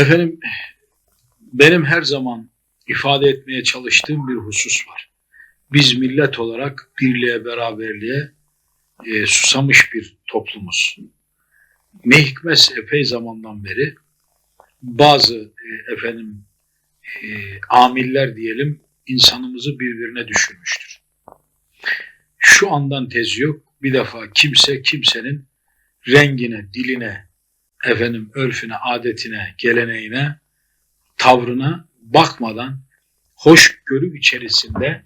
Efendim benim her zaman ifade etmeye çalıştığım bir husus var. Biz millet olarak birliğe, beraberliğe e, susamış bir toplumuz. Ne hikmetse epey zamandan beri bazı e, efendim e, amiller diyelim insanımızı birbirine düşürmüştür. Şu andan tezi yok. Bir defa kimse kimsenin rengine, diline, efendim örfüne, adetine, geleneğine, tavrına bakmadan hoşgörü içerisinde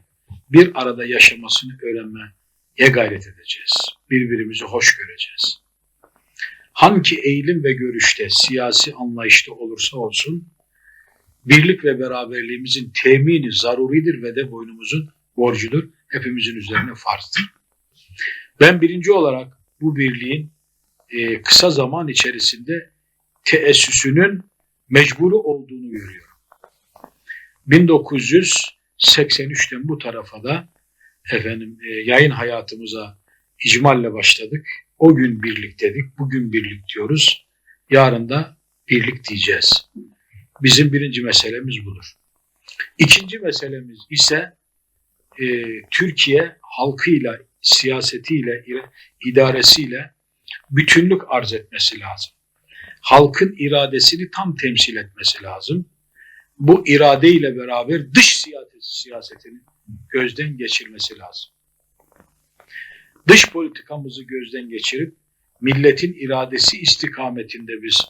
bir arada yaşamasını öğrenmeye gayret edeceğiz. Birbirimizi hoş göreceğiz. Hangi eğilim ve görüşte, siyasi anlayışta olursa olsun, birlik ve beraberliğimizin temini zaruridir ve de boynumuzun borcudur. Hepimizin üzerine farzdır. Ben birinci olarak bu birliğin e, kısa zaman içerisinde teessüsünün mecburu olduğunu görüyorum. 1983'ten bu tarafa da efendim e, yayın hayatımıza icmalle başladık. O gün birlik dedik, bugün birlik diyoruz. Yarın da birlik diyeceğiz. Bizim birinci meselemiz budur. İkinci meselemiz ise e, Türkiye halkıyla, siyasetiyle, idaresiyle bütünlük arz etmesi lazım. Halkın iradesini tam temsil etmesi lazım. Bu iradeyle beraber dış siyaset, siyasetini gözden geçirmesi lazım. Dış politikamızı gözden geçirip milletin iradesi istikametinde biz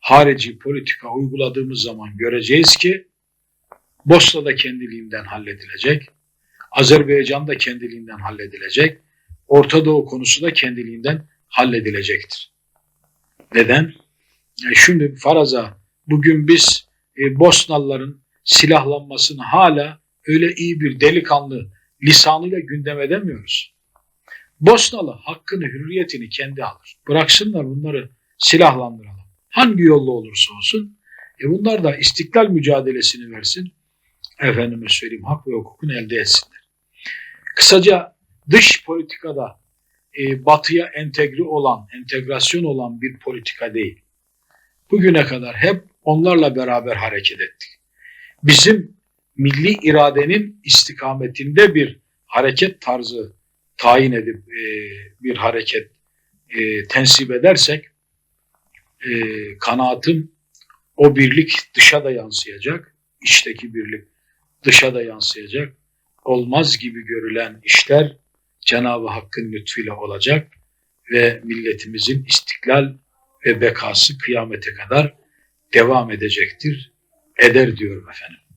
harici politika uyguladığımız zaman göreceğiz ki Bosna da kendiliğinden halledilecek, Azerbaycan da kendiliğinden halledilecek, Orta Doğu konusu da kendiliğinden halledilecektir. Neden? E şimdi faraza bugün biz e, Bosnalıların silahlanmasını hala öyle iyi bir delikanlı lisanıyla gündem edemiyoruz. Bosnalı hakkını, hürriyetini kendi alır. Bıraksınlar bunları silahlandıralım. Hangi yolla olursa olsun. E bunlar da istiklal mücadelesini versin. Efendime söyleyeyim hak ve hukukunu elde etsinler. Kısaca dış politikada e, batıya entegre olan, entegrasyon olan bir politika değil. Bugüne kadar hep onlarla beraber hareket ettik. Bizim milli iradenin istikametinde bir hareket tarzı tayin edip e, bir hareket e, tensip edersek e, kanaatim o birlik dışa da yansıyacak. içteki birlik dışa da yansıyacak. Olmaz gibi görülen işler Cenab-ı Hakk'ın lütfuyla olacak ve milletimizin istiklal ve bekası kıyamete kadar devam edecektir, eder diyorum efendim.